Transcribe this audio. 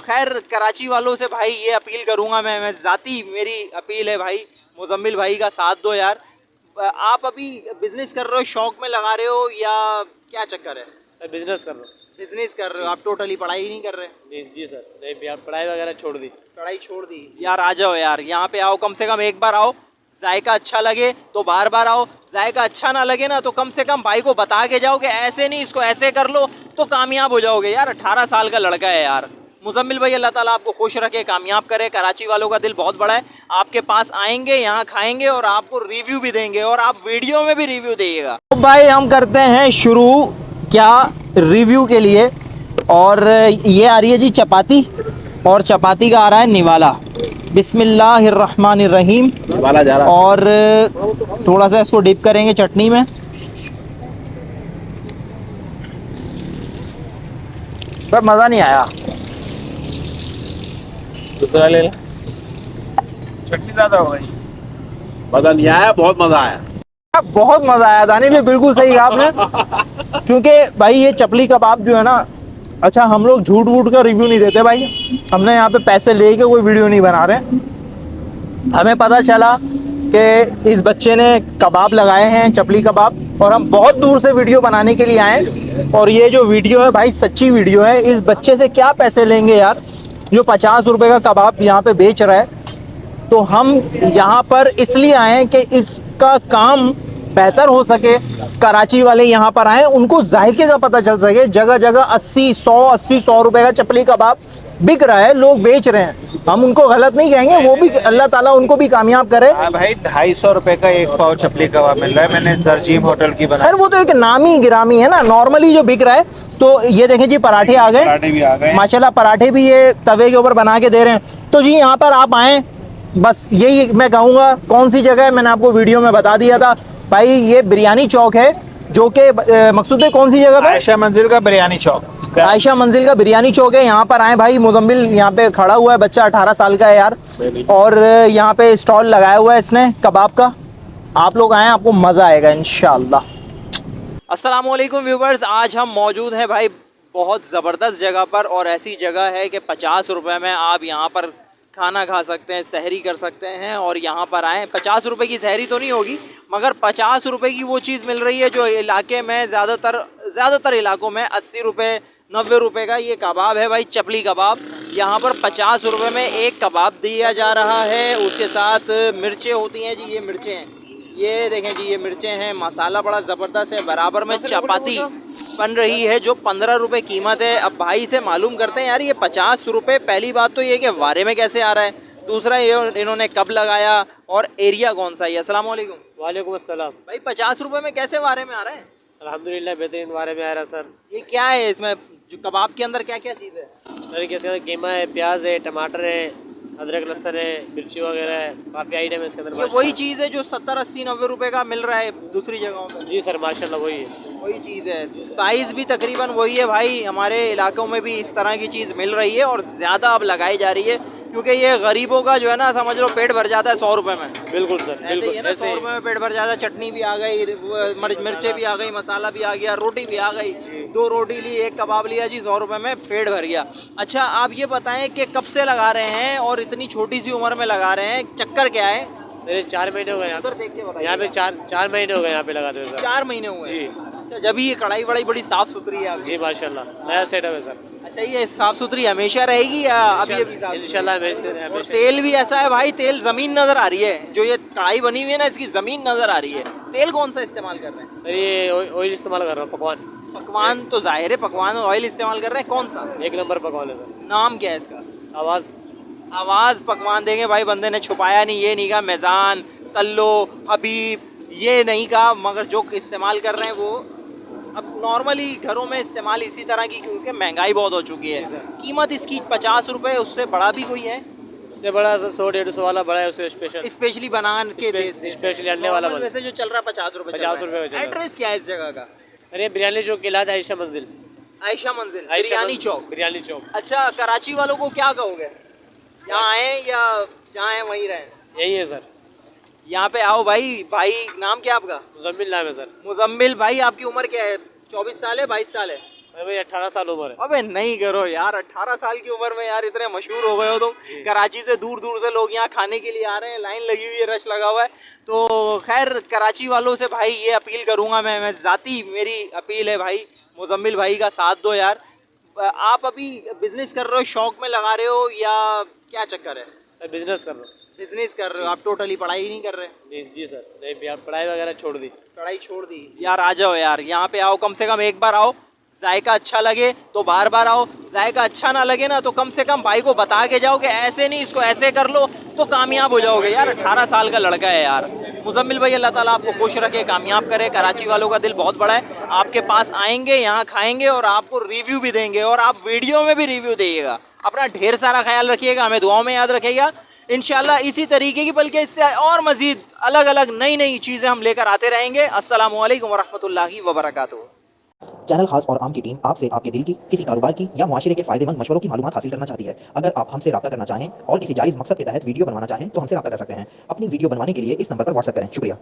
खैर कराची वालों से भाई ये अपील करूँगा मैं मैं ज़ाती मेरी अपील है भाई मुजम्मिल भाई का साथ दो यार। आप अभी बिज़नेस कर रहे हो शौक में लगा रहे हो या क्या चक्कर है? सर बिज़नेस कर रहा हूँ। बिज़नेस कर रहे हो आप टोटली पढ़ाई नहीं कर रहे? जी जी सर नहीं पढ़ाई वगैरह छोड़ दी। पढ़ाई छोड़ दी। यार आ जाओ यार यहाँ पे आओ कम से कम एक बार आओ जायका अच्छा लगे तो बार बार आओ जायका अच्छा ना लगे ना तो कम से कम भाई को बता के जाओ कि ऐसे नहीं इसको ऐसे कर लो तो कामयाब हो जाओगे। यार अठारह साल का लड़का है यार। मुजम्मिल भाई अल्लाह ताला आपको खुश रखे कामयाब करे। कराची वालों का दिल बहुत बड़ा है। आपके पास आएँगे यहाँ खाएँगे और आपको रिव्यू भी देंगे और आप वीडियो में भी रिव्यू देगा तो भाई हम करते हैं शुरू क्या रिव्यू के लिए। और ये आ रही है जी चपाती। और चपाती का आ रहा है निवाला। रहा और थोड़ा सा इसको डिप करेंगे चटनी में। पर मज़ा नहीं आया। दूसरा ले ला। चटनी ज़्यादा हो गई। मज़ा नहीं आया बहुत मज़ा आया। बहुत मज़ा आया दानी भी बिल्कुल सही कहा आपने। क्योंकि भाई ये चपली कबाब जो है ना अच्छा हम लोग झूठ वूठ का रिव्यू नहीं देते भाई। हमने यहाँ पे पैसे लेके कोई वीडियो नहीं बना रहे। हमें पता चला कि इस बच्चे ने कबाब लगाए हैं चपली कबाब और हम बहुत दूर से वीडियो बनाने के लिए आए और ये जो वीडियो है भाई सच्ची वीडियो है। इस बच्चे से क्या पैसे लेंगे यार? जो पचास रुपए का कबाब यहाँ पे बेच रहा है तो हम यहाँ पर इसलिए आए हैं कि इसका काम बेहतर हो सके, कराची वाले यहाँ पर आए, उनको जायके का पता चल सके जगह जगह अस्सी, सौ अस्सी, सौ रुपए का चपली कबाब बिक रहा है, लोग बेच रहे हैं। हम उनको गलत नहीं कहेंगे वो भी अल्लाह ताला उनको भी कामयाब करे। हाँ भाई ढाई सौ रुपए का एक पाव चपली कबाब मिल रहा है मैंने सरजीम होटल की बना सर वो तो एक नामी गिरामी है ना नॉर्मली जो बिक रहा है तो ये देखें जी पराठे आ गए। पराठे भी आ गए। माशाल्लाह पराठे भी ये तवे के ऊपर बना के दे रहे हैं। तो जी यहाँ पर आप आए बस यही मैं कहूँगा कौन सी जगह है मैंने आपको वीडियो में बता दिया था। भाई ये बिरयानी चौक है जो कि मकसूद है कौन सी जगह पर? आयशा मंजिल का बिरयानी चौक। आयशा मंजिल का बिरयानी चौक है यहाँ पर आए भाई मुजम्मिल यहाँ पे खड़ा हुआ है बच्चा 18 साल का है यार। और यहाँ पे स्टॉल लगाया हुआ है इसने कबाब का। आप लोग आए आपको मज़ा आएगा इनशाला अस्सलाम वालेकुम व्यूवर्स आज हम मौजूद हैं भाई बहुत ज़बरदस्त जगह पर और ऐसी जगह है कि पचास रुपए में आप यहाँ पर खाना खा सकते हैं सहरी कर सकते हैं और यहाँ पर आएँ। पचास रुपए की सहरी तो नहीं होगी मगर पचास रुपए की वो चीज़ मिल रही है जो इलाके में ज़्यादातर ज़्यादातर इलाकों में अस्सी रुपये नब्बे रुपए का ये कबाब है भाई चपली कबाब। यहाँ पर पचास रुपए में एक कबाब दिया जा रहा है। उसके साथ मिर्चें होती हैं जी ये मिर्चें हैं। ये देखें जी ये मिर्चें हैं। मसाला बड़ा ज़बरदस्त है। बराबर में चपाती बन रही है जो पंद्रह रुपए कीमत है। अब भाई से मालूम करते हैं यार ये पचास रुपये पहली बात तो ये कि वारे में कैसे आ रहा है? दूसरा ये इन्होंने कब लगाया? और एरिया कौन सा है? अस्सलाम वालेकुम वालेकुम अस्सलाम। भाई पचास रुपये में कैसे वारे में आ रहा है? अल्हम्दुलिल्लाह बेहतरीन बारे में आ रहा सर। ये क्या है इसमें? जो कबाब के अंदर क्या क्या चीज़ है? सर के अंदर कीमा है प्याज है टमाटर है अदरक लहसन है मिर्ची वगैरह है। काफ़ी आइटम है इसके अंदर ये वही चीज़ है जो सत्तर अस्सी नब्बे रुपये का मिल रहा है दूसरी जगहों पर जी सर माशाल्लाह वही है। वही चीज़ है। साइज़ भी तकरीबन वही है भाई। हमारे इलाकों में भी इस तरह की चीज़ मिल रही है और ज़्यादा अब लगाई जा रही है। क्योंकि ये गरीबों का जो है ना समझ लो पेट भर जाता है सौ रुपए में। बिल्कुल सर बिल्कुल सौ रुपए में पेट भर जाता है चटनी भी आ गई मिर्च मिर्चें भी आ गई मसाला भी आ गया रोटी भी आ गई। दो रोटी ली एक कबाब लिया जी सौ रुपए में पेट भर गया। अच्छा आप ये बताएँ कि कब से लगा रहे हैं और इतनी छोटी सी उम्र में लगा रहे हैं? चक्कर क्या है? सर चार महीने हो गए यहाँ यहाँ पे चार चार महीने हो गए यहाँ पे लगाते हुए चार महीने हुए जी। अच्छा जब ये कढ़ाई वढ़ाई बड़ी साफ़ सुथरी है जी माशाल्लाह नया सेटअप है सर। अच्छा ये साफ़ सुथरी हमेशा रहेगी या अभी? इंशाल्लाह भेजते हमेशा। तेल भी ऐसा है भाई तेल ज़मीन नज़र आ रही है। जो ये कढ़ाई बनी हुई है ना इसकी ज़मीन नज़र आ रही है। तेल कौन सा इस्तेमाल कर रहे हैं? सर ये ऑयल इस्तेमाल कर रहा हूँ पकवान। पकवान तो ज़ाहिर है पकवान ऑयल इस्तेमाल कर रहे हैं। कौन सा? एक नंबर पकवान है सर। नाम क्या है इसका? आवाज़। आवाज़ पकवान देंगे भाई बंदे ने छुपाया नहीं ये नहीं कहा मैजान तल्लो हबीब ये नहीं कहा मगर जो इस्तेमाल कर रहे हैं वो अब नॉर्मली घरों में इस्तेमाल इसी तरह की क्योंकि महँगाई बहुत हो चुकी है। कीमत इसकी पचास रुपए उससे बड़ा भी कोई है? उससे बड़ा सौ डेढ़ सौ वाला बड़ा है उससे स्पेशल स्पेशली बना के स्पेशली अंडे वाला बना वैसे जो चल रहा है पचास रुपए 50 रुपए में चल रहा। है। एड्रेस क्या है इस जगह का? सर ये बिरयानी चौक के लाद आयशा मंजिल। आयशा मंजिल बिरयानी चौक। बिरयानी चौक। अच्छा कराची वालों को क्या कहोगे? यहाँ आए या जहाँ आए वहीं रहें? यही है सर। यहाँ पे आओ भाई भाई नाम क्या आपका? मुजम्मिल नाम है सर। मुजम्मिल भाई आपकी उम्र क्या है? चौबीस साल है बाईस साल है? सर भाई अट्ठारह साल उम्र है। अबे नहीं करो यार 18 साल की उम्र में यार इतने मशहूर हो गए हो तुम। कराची से दूर दूर से लोग यहाँ खाने के लिए आ रहे हैं लाइन लगी हुई है रश लगा हुआ है। तो खैर कराची वालों से भाई ये अपील करूँगा मैं मैं ज़ाती मेरी अपील है भाई मुजम्मिल भाई का साथ दो यार। आप अभी बिज़नेस कर रहे हो शौक में लगा रहे हो या क्या चक्कर है? सर बिज़नेस कर रहा हूँ। बिज़नेस कर रहे हो आप टोटली पढ़ाई नहीं कर रहे? जी जी सर नहीं पढ़ाई वगैरह छोड़ दी। पढ़ाई छोड़ दी। यार आ जाओ यार यहाँ पे आओ कम से कम एक बार आओ जायका अच्छा लगे तो बार बार आओ जायका अच्छा ना लगे ना तो कम से कम भाई को बता के जाओ कि ऐसे नहीं इसको ऐसे कर लो तो कामयाब हो जाओगे। यार अठारह साल का लड़का है यार। मुजम्मिल भाई अल्लाह ताला आपको खुश रखे कामयाब करे। कराची वालों का दिल बहुत बड़ा है। आपके पास आएँगे यहाँ खाएँगे और आपको रिव्यू भी देंगे और आप वीडियो में भी रिव्यू देइएगा। अपना ढेर सारा ख्याल रखिएगा हमें दुआओं में याद रखिएगा। इनशाला इसी तरीके की, बल्कि इससे और मज़ीद अलग अलग नई नई चीज़ें हम लेकर आते रहेंगे। असल वालेकुम वबरक चैनल खास और आम की टीम आपसे आपके दिल की, किसी कारोबार की या माशरे के फ़ायदेमंद मशवरों की मालूम हासिल करना चाहती है। अगर आप हमसे रब्ता करना चाहें और किसी जायज़ मकसद के तहत वीडियो बनवाना चाहें तो हमसे रब्ता कर सकते हैं। अपनी वीडियो बनवाने के लिए इस नंबर पर व्हाट्सअप करें। शुक्रिया।